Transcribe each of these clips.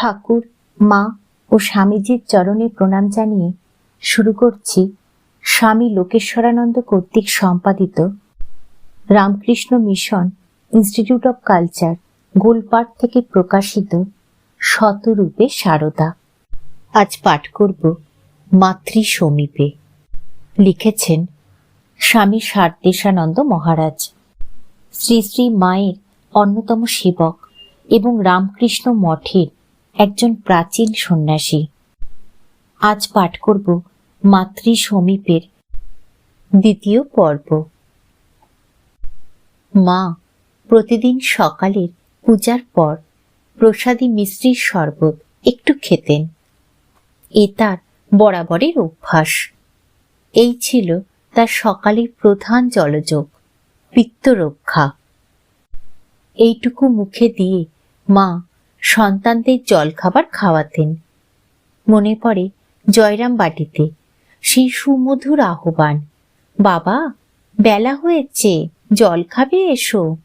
ঠাকুর, মা ও স্বামীজির চরণে প্রণাম জানিয়ে শুরু করছি স্বামী লোকেশ্বরানন্দ কর্তৃক সম্পাদিত Ramakrishna mission institute of culture Golpark থেকে প্রকাশিত শতরূপে সারদা। আজ পাঠ করব মাতৃ সমীপে। লিখেছেন স্বামী সারদেশানন্দ মহারাজ। শ্রী শ্রী মায়ের অন্যতম সেবক এবং রামকৃষ্ণ মঠের একজন প্রাচীন সন্ন্যাসী। আজ পাঠ করব মাতৃ সমীপের দ্বিতীয় পর্ব। মা, প্রতিদিন সকালের পূজার পর প্রসাদী মিশ্রির শরবত একটু খেতেন। এ তার বরাবরের অভ্যাস। এই ছিল তার সকালের প্রধান জলযোগ, পিত্তরক্ষা। এইটুকু মুখে দিয়ে মা সন্তানদের জলখাবার খাওয়াতেন। মনে পড়ে জয়রাম বাটিতে, সেই সুমধুর আহ্বান, বাবা, বেলা হয়েছে, জল খাবে এসো।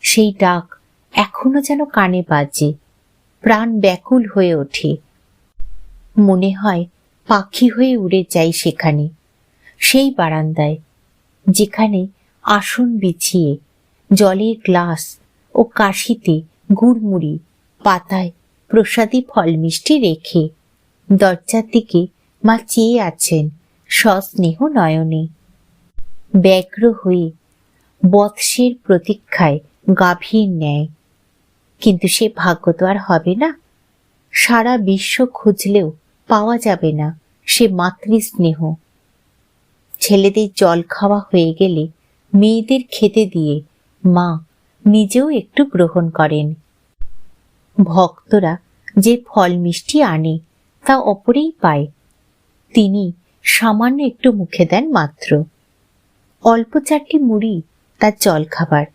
সেই ডাক এখনও যেন কানে বাজে, প্রাণ ব্যাকুল হয়ে ওঠে। মনে হয় পাখি হয়ে উড়ে যাই সেখানে, সেই বারান্দায়, যেখানে আসন বিছিয়ে, জলের গ্লাস ও কাশিতে গুড়মুড়ি, পাতায় প্রসাদী ফল মিষ্টি রেখে দরজার দিকে মা চেয়ে আছেন সস্নেহ নয়নে। ব্যগ্র হয়ে বৎসের প্রতীক্ষায় গাভীর ন্যায়। কিন্তু সে ভাগ্য তো আর হবে না। সারা বিশ্ব খুঁজলেও পাওয়া যাবে না সে মাতৃস্নেহ। ছেলেদের জল খাওয়া হয়ে গেলে মেয়েদের খেতে দিয়ে মা নিজেও একটু গ্রহণ করেন। ভক্তরা যে ফল মিষ্টি আনে, তা অপরেই পায়। তিনি সামান্য একটু মুখে দেন মাত্র। অল্প চারটি মুড়ি তার জল খাবার।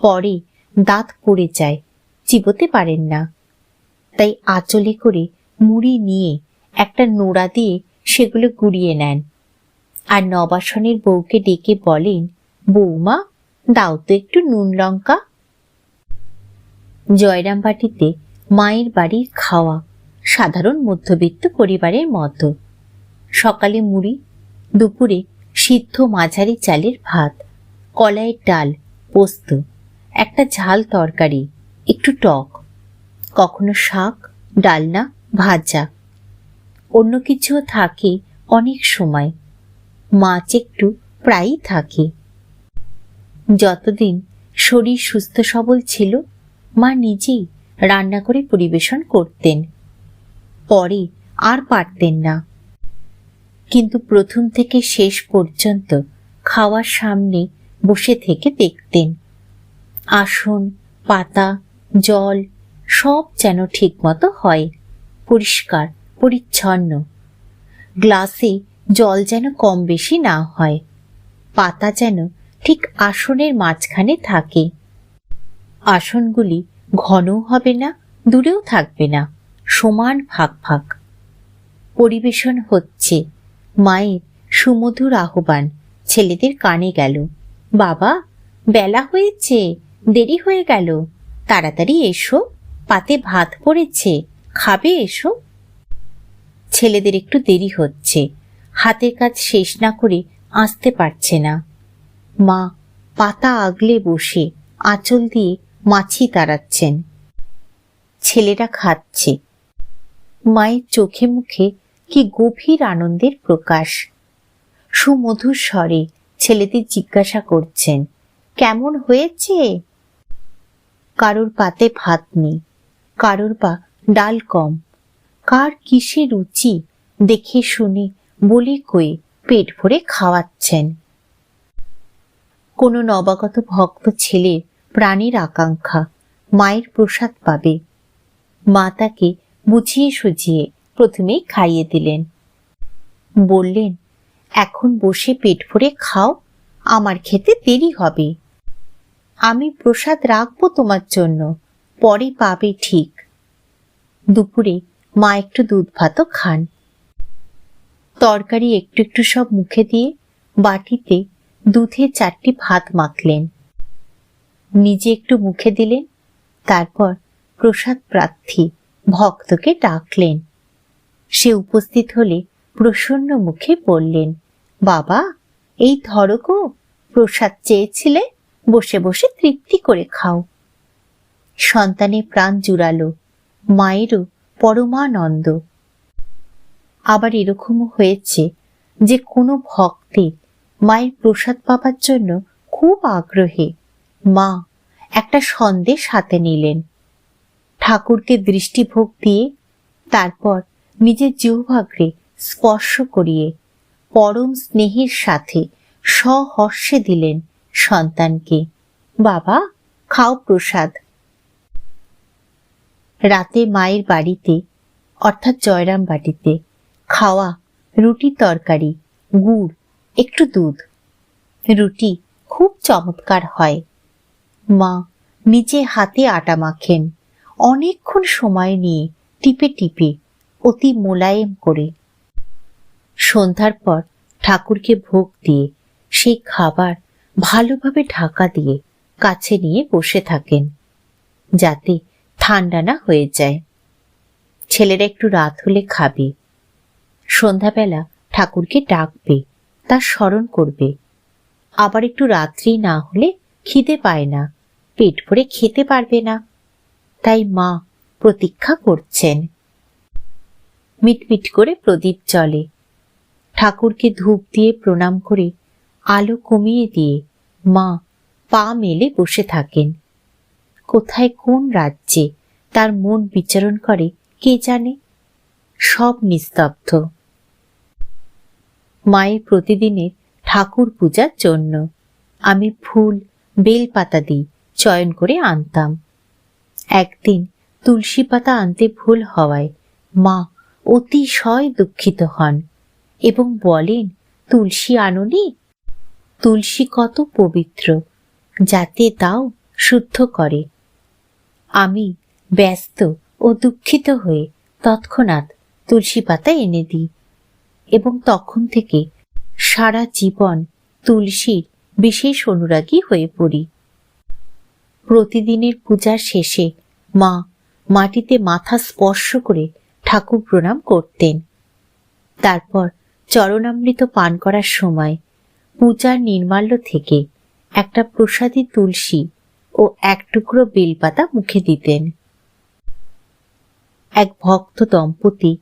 পরে দাঁত পড়ে যায়, চিবোতে পারেন না। তাই আঁচলে করে মুড়ি নিয়ে একটা নোড়া দিয়ে সেগুলো গুড়িয়ে নেন। আর নবাসনের বউকে ডেকে বলেন বৌমা দাও তো একটু নুন, লঙ্কা। জয়রামবাটিতে মায়ের বাড়ির খাওয়া, সাধারণ মধ্যবিত্ত পরিবারের মতো। সকালে মুড়ি, দুপুরে সিদ্ধ মাঝারি চালের ভাত, কলাইয়ের ডাল, পোস্ত, একটা ঝাল তরকারি, একটু টক, কখনো শাক, ডালনা, ভাজা। অন্য কিছুও থাকে অনেক সময়। মাছ একটু প্রায়ই থাকে। যতদিন শরীর সুস্থ সবল ছিল, মা নিজেই রান্না করে পরিবেশন করতেন। পরে আর পারতেন না। কিন্তু প্রথম থেকে শেষ পর্যন্ত খাওয়ার সামনে বসে থেকে দেখতেন। আসন, পাতা, জল সব যেন ঠিকমতো হয়, পরিষ্কার, পরিচ্ছন্ন। গ্লাসে জল যেন কম বেশি না হয়, পাতা যেন ঠিক আসনের মাঝখানে থাকে। আসনগুলি ঘনও হবে না, দূরেও থাকবে না, সমান ফাঁক ফাঁক পরিবেশন হচ্ছে। মায়ের সুমধুর আহ্বান, ছেলেদের কানে গেল। বাবা, বেলা হয়েছে, দেরি হয়ে গেল। তাড়াতাড়ি এসো, পাতে ভাত পড়েছে, খাবে এসো। ছেলেদের একটু দেরি হচ্ছে। হাতের কাজ শেষ না করে আসতে পারছে না। মা, পাতা আগলে বসে আঁচল দিয়ে মাছি তাড়াচ্ছেন। ছেলেরা খাচ্ছে। মায়ের চোখে মুখে কি গভীর আনন্দের প্রকাশ। সুমধুর স্বরে ছেলেদের জিজ্ঞাসা করছেন, কেমন হয়েছে? কারোর পাতে ভাত নেই, কারোর বা ডাল কম। কার কিসে রুচি, দেখে শুনে বলি কয়ে পেট ভরে খাওয়াচ্ছেন। কোনো নবাগত ভক্ত ছেলে প্রাণীর আকাঙ্ক্ষা, মায়ের প্রসাদ পাবে। মা তাকে বুঝিয়ে সুঝিয়ে প্রথমেই খাইয়ে দিলেন। বললেন, এখন বসে পেট ভরে খাও, আমার খেতে দেরি হবে। আমি প্রসাদ রাখব তোমার জন্য, পরে পাবে ঠিক দুপুরে মা একটু দুধ ভাতও খান। তরকারি একটু একটু সব মুখে দিয়ে বাটিতে দুধে চারটি ভাত মাখলেন। নিজে একটু মুখে দিলেন, তারপর প্রসাদ প্রার্থী ভক্তকে ডাকলেন। সে উপস্থিত হলে প্রসন্ন মুখে বললেন, বাবা, এই ধরো গো, প্রসাদ চেয়েছিলে, বসে বসে তৃপ্তি করে খাও। সন্তানের প্রাণ জুড়ালো, মায়েরও পরমানন্দ। আবার এরকমও হয়েছে যে কোনো ভক্তের মায়ের প্রসাদ পাবার জন্য খুব আগ্রহে। মা একটা সন্দেশ হাতে নিলেন। ঠাকুরকে দৃষ্টিভোগ দিয়ে তারপর নিজের জিহ্বাগ্রে স্পর্শ করিয়ে পরম স্নেহের সাথে সহর্ষে দিলেন সন্তানকে। বাবা, খাও প্রসাদ। রাতে মায়ের বাড়িতে, অর্থাৎ জয়রাম বাটিতে খাওয়া রুটি তরকারি, গুড় একটু দুধ। রুটি খুব চমৎকার হয়। মা নিজে হাতে আটা মাখেন। অনেকক্ষণ সময় নিয়ে টিপে টিপে অতি মোলায়েম করে। সন্ধ্যার পর ঠাকুরকে ভোগ দিয়ে সেই খাবার ভালোভাবে ঢাকা দিয়ে কাছে নিয়ে বসে থাকেন, যাতে ঠান্ডা না হয়ে যায়। ছেলেরা একটু রাত হলে খাবে। সন্ধ্যাবেলা ঠাকুরকে ডাকবে। তার স্মরণ করবে। আবার একটু রাত্রি না হলে খিদে পায় না, পেট ভরে খেতে পারবে না। তাই মা প্রতীক্ষা করছেন। মিটমিট করে প্রদীপ চলে ঠাকুরকে ধূপ দিয়ে প্রণাম করে আলো কমিয়ে দিয়ে মা পা মেলে বসে থাকেন। কোথায় কোন রাজ্যে তার মন বিচরণ করে কে জানে? সব নিস্তব্ধ। মায়ের প্রতিদিনের ঠাকুর পূজার জন্য। আমি ফুল, বেলপাতা দিই চয়ন করে আনতাম। একদিন তুলসী পাতা আনতে ভুল হওয়ায় মা অতিশয় দুঃখিত হন এবং বলেন, তুলসী আননি? তুলসী কত পবিত্র, যাতে তাও শুদ্ধ করে। আমি ব্যস্ত ও দুঃখিত হয়ে তৎক্ষণাৎ তুলসী পাতা এনে দিই। এবং তখন থেকে সারা জীবন তুলসীর বিশেষ অনুরাগী হয়ে পড়ি। প্রতিদিনের পূজার শেষে মা মাটিতে মাথা স্পর্শ করে ঠাকুর প্রণাম করতেন। তারপর চরণামৃত পান করার সময় পূজার নির্মাল্য থেকে একটা প্রসাদী তুলসী ও এক টুকরো বেলপাতা মুখে দিতেন। এক ভক্ত দম্পতি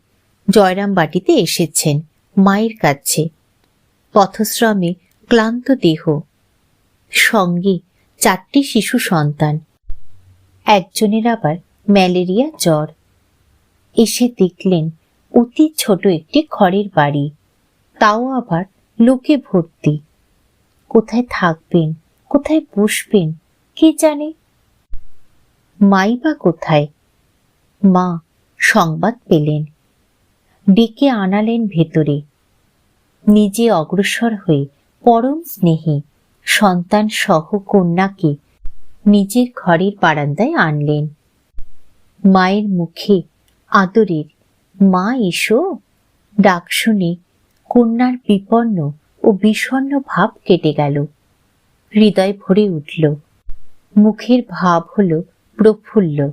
জয়রাম বাটিতে এসেছেন। মায়ের কাছে। পথশ্রমে ক্লান্ত দেহ। সঙ্গে চারটি শিশু সন্তান। একজনের আবার ম্যালেরিয়া জ্বর। এসে দেখলেন অতি ছোট একটি খড়ের বাড়ি। তাও আবার লোকে ভর্তি। কোথায় থাকবেন, কোথায় বসবেন, কে জানে? মাই বা কোথায়? মা সংবাদ পেলেন। ডেকে আনালেন ভেতরে। নিজে অগ্রসর হয়ে পরম স্নেহে সন্তান সহ কন্যাকে নিজের ঘরের বারান্দায় আনলেন। মায়ের মুখে আদরের, মা, এসো। ডাক শুনে কন্যার বিপন্ন ও বিষণ্ন ভাব কেটে গেল। হৃদয় ভরে উঠল। মুখের ভাব হল প্রফুল্ল।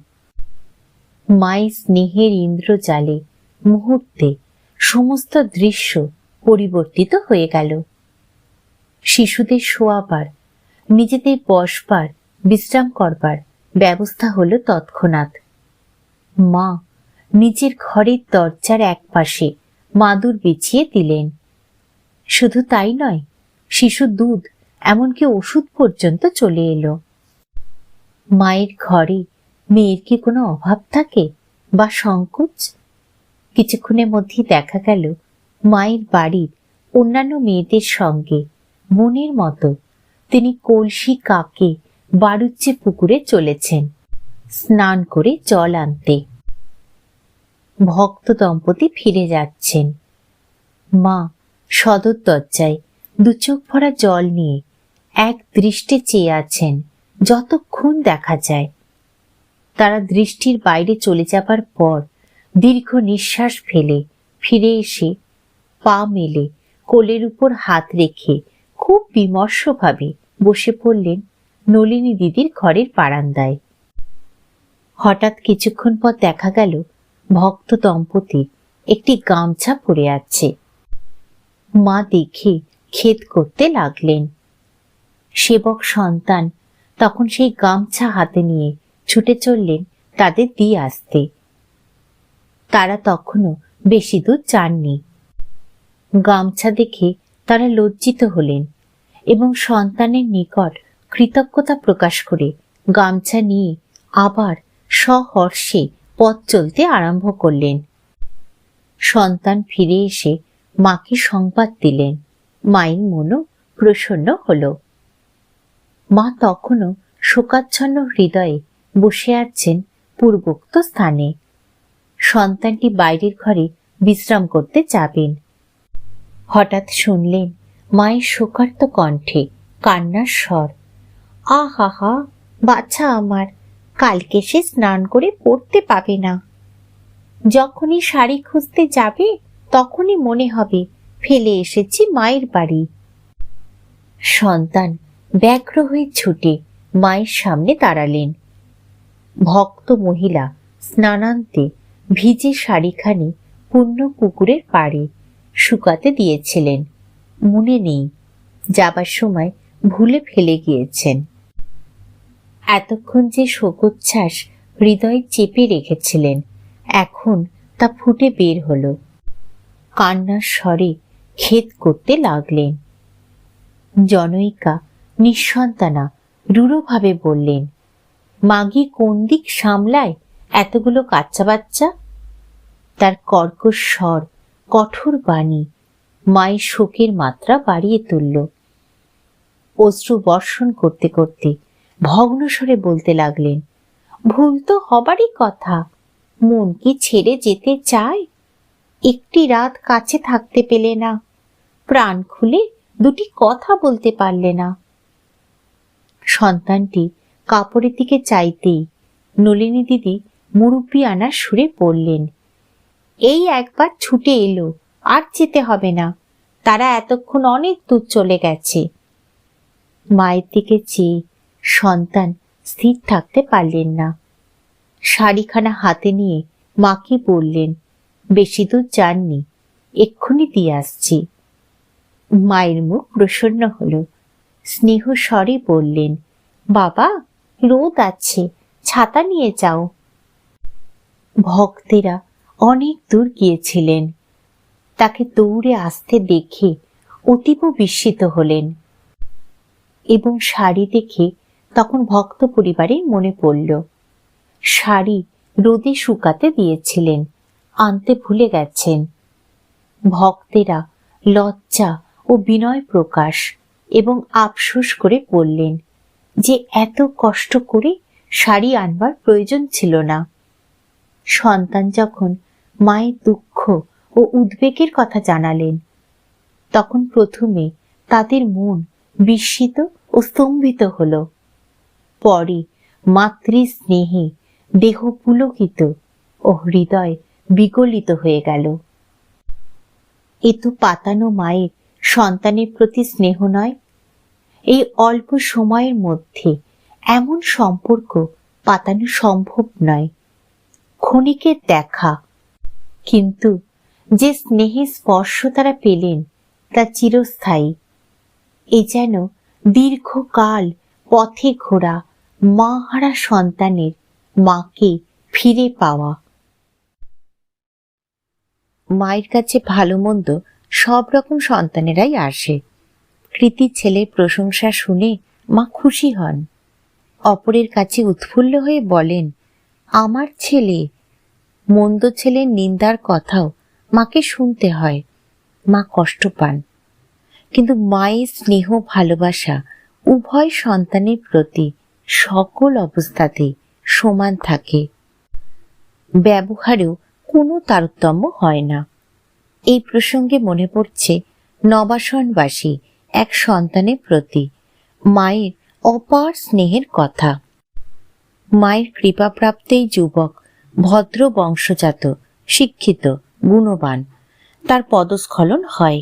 মায়ের স্নেহের ইন্দ্র ইন্দ্রজালে মুহূর্তে সমস্ত দৃশ্য পরিবর্তিত হয়ে গেল। শিশুদের শোয়াবার, নিজেদের বসবার, বিশ্রাম করবার ব্যবস্থা হলো তৎক্ষণাৎ। মা নিজের ঘরের দরজার এক পাশে মাদুর বিছিয়ে দিলেন। শুধু তাই নয় শিশু দুধ এমনকি ওষুধ পর্যন্ত চলে এলো। মায়ের ঘরে মেয়ের কি কোনো অভাব থাকে বা সংকোচ? কিছুক্ষণের মধ্যেই দেখা গেল মায়ের বাড়ির অন্যান্য মেয়েদের সঙ্গে মনের মতো। তিনি কলসি কাকে বাড়ুচ্ছে পুকুরে চলেছেন। স্নান করে জল আনতে। ভক্ত দম্পতি ফিরে যাচ্ছেন। মা সদর দরজায় দু চোখ ভরা জল নিয়ে এক দৃষ্টে চেয়ে আছেন, যতক্ষণ দেখা যায়। তারা দৃষ্টির বাইরে চলে যাবার পর দীর্ঘ নিঃশ্বাস ফেলে, ফিরে এসে পা মেলে, কোলের উপর হাত রেখে খুব বিমর্ষভাবে বসে পড়লেন নলিনী দিদির ঘরের বারান্দায়। হঠাৎ কিছুক্ষণ পর দেখা গেল ভক্ত দম্পতির একটি গামছা পরে আছে। মা দেখে খেদ করতে লাগলেন। সেবক সন্তান তখন সেই গামছা হাতে নিয়ে ছুটে চললেন তাদের দিয়ে আসতে। তারা তখনও বেশি দূর যাননি। গামছা দেখে তারা লজ্জিত হলেন এবং সন্তানের নিকট কৃতজ্ঞতা প্রকাশ করে গামছা নিয়ে আবার সহর্ষে পথ চলতে আরম্ভ করলেন। সন্তান ফিরে এসে মাকে সংবাদ দিলেন। মায়ের মনও প্রসন্ন হল। মা তখনও শোকাচ্ছন্ন হৃদয়ে বসে আছেন পূর্বোক্ত স্থানে। সন্তানটি বাইরের ঘরে বিশ্রাম করতে যাবেন। হঠাৎ শুনলেন মায়ের শোকার্ত কণ্ঠে কান্নার স্বর। আহা হা বাচ্চা আমার, কালকে সে স্নান করে পড়তে পাবে না। যখনই শাড়ি খুঁজতে যাবে, তখনই মনে হবে ফেলে এসেছি মায়ের বাড়ি। সন্তান ব্যগ্র হয়ে ছুটে মায়ের সামনে দাঁড়ালেন। ভক্ত মহিলা স্নানান্তে ভিজে শাড়িখানি পূর্ণ পুকুরের পাড়ে শুকাতে দিয়েছিলেন। মনে নেই, যাবার সময় ভুলে ফেলে গিয়েছেন। এতক্ষণ যে শোকোচ্ছ্বাস হৃদয়ে চেপে রেখেছিলেন, এখন তা ফুটে বের হলো। কান্নার স্বরে খেদ করতে লাগলেন। জনৈকা নিঃসন্তানা রূঢ়ভাবে বললেন, মাগি কোন দিক সামলায় এতগুলো কাচ্চা বাচ্চা? তার কর্কশ স্বর, কঠোর বাণী মায়ের শোকের মাত্রা বাড়িয়ে তুলল। অশ্রু বর্ষণ করতে করতে ভগ্নস্বরে বলতে লাগলেন, ভুল তো হবারই কথা। মন কি ছেড়ে যেতে চায়? একটি রাত কাছে থাকতে পেলে না। প্রাণ খুলে দুটি কথা বলতে পারলে না। সন্তানটি কাপড়ের দিকে চাইতেই নলিনী দিদি মুরব্বি আনার সুরে পড়লেন এই একবার ছুটে এলো, আর যেতে হবে না। তারা এতক্ষণ অনেক দূর চলে গেছে। মায়ের দিকে চেয়ে সন্তান স্থির থাকতে পারলেন না। শাড়িখানা হাতে নিয়ে মাকে বললেন, বেশি দূর যাননি, এক্ষুনি দিয়ে আসছি। মায়ের মুখ প্রসন্ন হলো। স্নেহ স্বরে বললেন, বাবা, রোদ আছে, ছাতা নিয়ে যাও। ভক্তেরা অনেক দূর গিয়েছিলেন। তাকে দৌড়ে আসতে দেখে অতীব বিস্মিত হলেন এবং শাড়ি দেখে তখন ভক্ত পরিবারের মনে পড়ল, শাড়ি রোদে শুকাতে দিয়েছিলেন, আনতে ভুলে গেছেন। ভক্তেরা লজ্জা ও বিনয় প্রকাশ এবং আফসোস করে বললেন, যে এত কষ্ট করে শাড়ি আনবার প্রয়োজন ছিল না। সন্তান যখন মায়ের দুঃখ ও উদ্বেগের কথা জানালেন। তখন প্রথমে তাদের মন বিস্মিত ও স্তম্ভিত হল। পরে মাতৃ স্নেহে দেহ পুলকিত ও হৃদয় বিগলিত হয়ে গেল। এ পাতানো মায়ের সন্তানের প্রতি স্নেহ নয়। এই অল্প সময়ের মধ্যে এমন সম্পর্ক পাতানো সম্ভব নয়। ক্ষণিকের দেখা কিন্তু যে স্নেহের স্পর্শ তারা পেলেন, তা চিরস্থায়ী। এ যেন দীর্ঘকাল পথে ঘোরা মা হারা সন্তানের মাকে ফিরে পাওয়া। মায়ের কাছে ভালো মন্দ সব রকম সন্তানেরাই আসে। কৃতি ছেলের প্রশংসা শুনে মা খুশি হন। অপরের কাছে উৎফুল্ল হয়ে বলেন, আমার ছেলে মন্দ ছেলের নিন্দার কথাও মাকে শুনতে হয়। মা কষ্ট পান। কিন্তু মায়ের স্নেহ ভালোবাসা উভয় সন্তানের প্রতি সকল অবস্থাতে সমান থাকে। ব্যবহারেও কোনো তারতম্য হয় না। এই প্রসঙ্গে মনে পড়ছে নবাসনবাসী এক সন্তানের প্রতি মায়ের অপার স্নেহের কথা। মায়ের কৃপাপ্রাপ্তেই যুবক ভদ্র বংশজাত, শিক্ষিত, গুণবান। তার পদস্খলন হয়।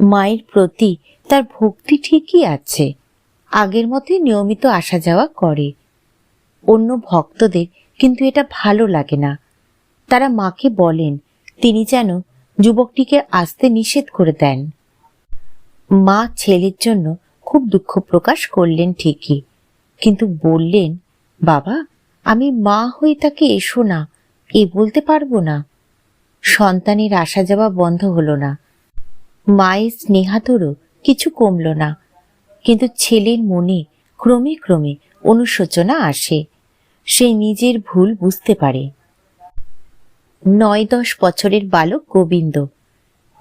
মায়ের প্রতি তার ভক্তি ঠিকই আছে। আগের মতোই নিয়মিত আসা যাওয়া করে। অন্য ভক্তদের কিন্তু এটা ভালো লাগে না। তারা মাকে বলেন, তিনি যেন যুবকটিকে আসতে নিষেধ করে দেন। মা ছেলের জন্য খুব দুঃখ প্রকাশ করলেন ঠিকই। কিন্তু বললেন, বাবা আমি মা হয়ে তাকে এসো না, এ বলতে পারব না। সন্তানের আসা যাওয়া বন্ধ হলো না। মায়ের স্নেহাতরও কিছু কমল না। কিন্তু ছেলের মনে ক্রমে ক্রমে অনুশোচনা আসে। সে নিজের ভুল বুঝতে পারে। নয় দশ বছরের বালক গোবিন্দ।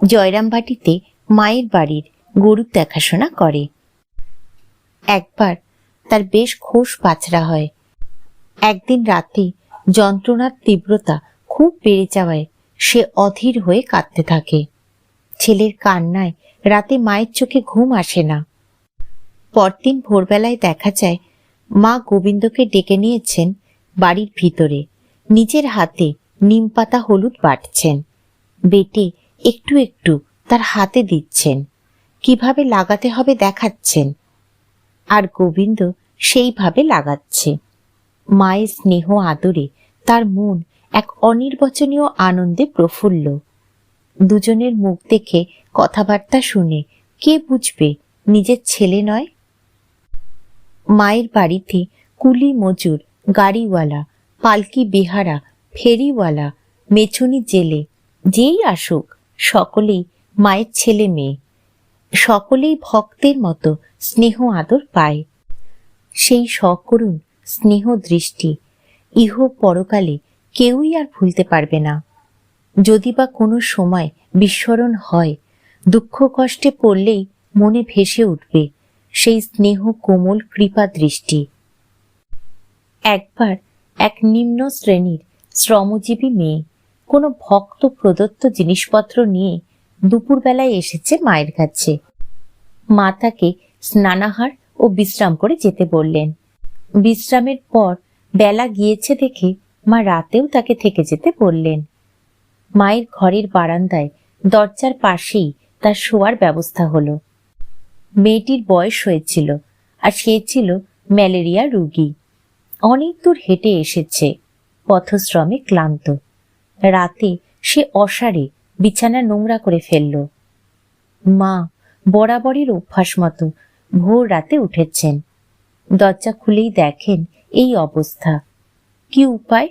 জয়রামবাটিতে মায়ের বাড়ির গরুর দেখাশোনা করে। একবার তার বেশ খোশ পাছরা হয়। একদিন রাতে যন্ত্রণার তীব্রতা খুব বেড়ে যাওয়ায় সে অধীর হয়ে কাঁদতে থাকে। ছেলের কান্নায় রাতে মায়ের চোখে ঘুম আসে না। পরদিন ভোরবেলায় দেখা যায়, মা গোবিন্দকে ডেকে নিয়েছেন বাড়ির ভিতরে। নিজের হাতে নিম পাতা হলুদ বাটছেন। বেটে একটু একটু তার হাতে দিচ্ছেন। কীভাবে লাগাতে হবে দেখাচ্ছেন। আর গোবিন্দ সেইভাবে লাগাচ্ছে। মায়ের স্নেহ আদরে তার মন এক অনির্বচনীয় আনন্দে প্রফুল্ল। দুজনের মুখ দেখে কথাবার্তা শুনে কে বুঝবে নিজের ছেলে নয়? মায়ের বাড়িতে কুলি মজুর, গাড়িওয়ালা, পালকি বেহারা, ফেরিওয়ালা, মেছুনি জেলে, যেই আসুক, সকলেই মায়ের ছেলে মেয়ে। সকলেই ভক্তের মতো স্নেহ আদর পায়। সেই সকরুণ স্নেহ দৃষ্টি ইহ পরকালে কেউই আর ভুলতে পারবে না। যদি বা কোনো সময় বিস্মরণ হয়, দুঃখ কষ্টে পড়লেই মনে ভেসে উঠবে সেই স্নেহ কোমল কৃপা দৃষ্টি। একবার এক নিম্ন শ্রেণির শ্রমজীবী মেয়ে কোনো ভক্ত প্রদত্ত জিনিসপত্র নিয়ে দুপুরবেলায় এসেছে মায়ের কাছে। মা তাকে স্নানাহার ও বিশ্রাম করে যেতে বললেন। বিশ্রামের পর বেলা গিয়েছে দেখে মা রাতেও তাকে থেকে যেতে বললেন। মায়ের ঘরের বারান্দায় দরজার পাশেই তার শোয়ার ব্যবস্থা হলো। মেয়েটির বয়স হয়েছিল আর সে ছিল ম্যালেরিয়া রুগী। অনেক দূর হেঁটে এসেছে, পথশ্রমে ক্লান্ত। রাতে সে অসারে বিছানা নোংরা করে ফেলল। মা বরাবরের অভ্যাস মতো ভোর রাতে উঠেছেন। দরজা খুলেই দেখেন এই অবস্থা। কি উপায়?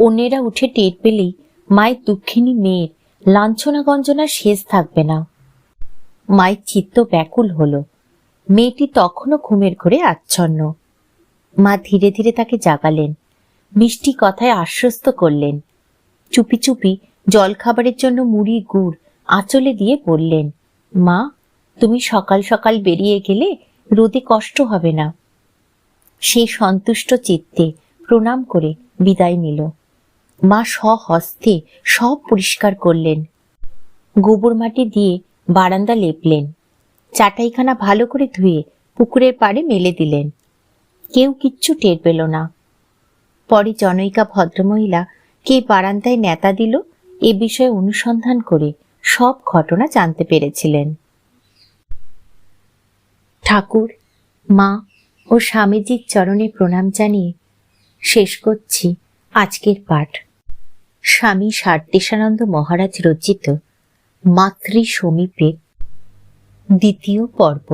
অন্যেরা উঠে টের পেলেই মায়ের দুঃখিনী মেয়ের লাঞ্ছনা গঞ্জনা শেষ থাকবে না। মায়ের চিত্ত ব্যাকুল হলো। মেয়েটি তখনও ঘুমের ঘরে আচ্ছন্ন। মা ধীরে ধীরে তাকে জাগালেন। মিষ্টি কথায় আশ্বস্ত করলেন। চুপি চুপি জলখাবারের জন্য মুড়ি গুড় আঁচলে দিয়ে বললেন, মা, তুমি সকাল সকাল বেরিয়ে গেলে রোদে কষ্ট হবে না। সে সন্তুষ্ট চিত্তে প্রণাম করে বিদায় নিল। মা স্বহস্তে সব পরিষ্কার করলেন। গোবর মাটি দিয়ে বারান্দা লেপলেন। চাটাইখানা ভালো করে ধুয়ে পুকুরের পাড়ে মেলে দিলেন। কেউ কিচ্ছু টের পেল না। পরে জনৈকা ভদ্রমহিলা কে বারান্দায় নেতা দিল এ বিষয়ে অনুসন্ধান করে সব ঘটনা জানতে পেরেছিলেন। ঠাকুর, মা ও স্বামীজির চরণে প্রণাম জানিয়ে শেষ করছি আজকের পাঠ। স্বামী সারদেশানন্দ মহারাজ রচিত মাতৃ সমীপের দ্বিতীয় পর্ব।